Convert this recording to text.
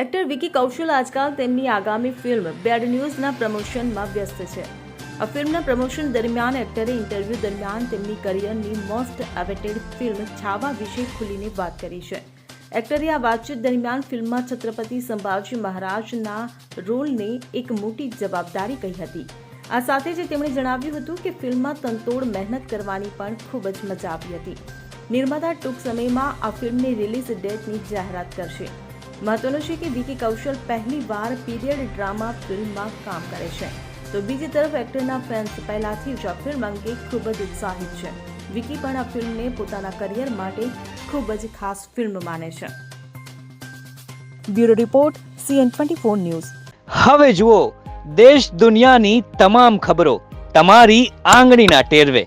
Actor Vicky Kaushal આજકાલ તેમની આગામી ફિલ્મ બેડ ન્યૂઝના પ્રમોશનમાં વ્યસ્ત છે. આ ફિલ્મના પ્રમોશન દરમિયાન એક્ટરે ઇન્ટરવ્યૂ દરમિયાન તેમની કરિયરની મોસ્ટ અવેટેડ ફિલ્મ છાવા વિશે ખુલીને વાત કરી છે. એક્ટરે આ વાતચીત દરમિયાન ફિલ્મમાં છત્રપતિ સંભાજી મહારાજના રોલને એક મોટી જવાબદારી કહી હતી. આ સાથે જ તેમણે જણાવ્યું હતું કે ફિલ્મમાં તંતોડ મહેનત કરવાની પણ ખૂબ જ મજા આવી હતી. નિર્માતા ટૂંક સમયમાં આ ફિલ્મની રિલીઝ ડેટની જાહેરાત કરશે. મહત્વનું છે કે વિકી કૌશલ પહેલી વાર પીરિયડ ડ્રામા ફિલ્મમાં કામ કરે છે. તો બીજી તરફ એક્ટરના ફેન્સ પહેલાથી જ આ ફિલ્મ અંગે ખૂબ જ ઉત્સાહિત છે. વિકી પણ આ ફિલ્મને પોતાના કરિયર માટે ખૂબ જ ખાસ ફિલ્મ માને છે. Bureau report, CN twenty four news. હવે જુઓ, દેશ દુનિયાની તમામ ખબરો, તમારી આંગળીના ટેરવે.